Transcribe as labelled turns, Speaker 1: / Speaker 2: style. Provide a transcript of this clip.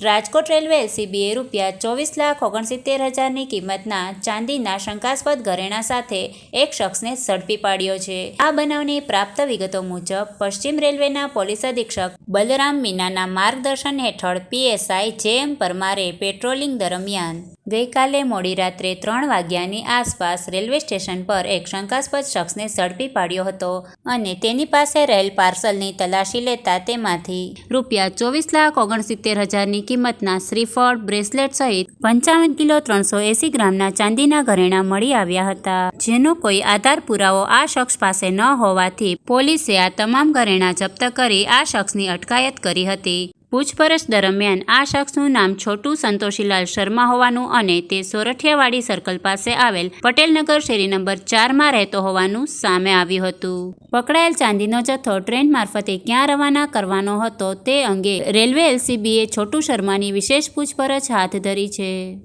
Speaker 1: Rajkot railway એલસીબીએ રૂપિયા ચોવીસ લાખ ઓગણસિત્તેર હજારની કિંમતના ચાંદીના શંકાસ્પદ ઘરેણા સાથે એક શખ્સને ઝડપી પાડ્યો છે. આ બનાવની પ્રાપ્ત વિગતો મુજબ, પશ્ચિમ રેલવેના પોલીસ અધિક્ષક બલરામ મીનાના માર્ગદર્શન હેઠળ પીએસઆઈ જે એમ પરમારે પેટ્રોલિંગ દરમિયાન ગઈકાલે મોડી રાત્રે ત્રણ વાગ્યાની આસપાસ રેલવે સ્ટેશન પર એક શંકાસ્પદ શખ્સને ઝડપી પાડ્યો હતો અને તેની પાસે રહેલ પાર્સલની તલાશી લેતા તેમાંથી રૂપિયા ચોવીસ લાખ ઓગણસિત્તેર હજારની કિંમતના શ્રીફળ, બ્રેસલેટ સહિત પંચાવન કિલો ત્રણસો એંસી ગ્રામના ચાંદીના ઘરેણાં મળી આવ્યા હતા. જેનો કોઈ આધાર પુરાવો આ શખ્સ પાસે ન હોવાથી પોલીસે આ તમામ ઘરેણાં જપ્ત કરી આ શખ્સની અટકાયત કરી હતી. પૂછપરછ દરમિયાન આ શખ્સનું નામ છોટુ સંતોષીલાલ શર્મા હોવાનું અને તે સોરઠિયાવાડી સર્કલ પાસે આવેલ પટેલનગર શેરી નંબર ચારમાં રહેતો હોવાનું સામે આવ્યું હતું. પકડાયેલ ચાંદીનો જથ્થો ટ્રેન મારફતે ક્યાં રવાના કરવાનો હતો તે અંગે રેલવે એલસીબીએ છોટુ શર્માની વિશેષ પૂછપરછ હાથ ધરી છે.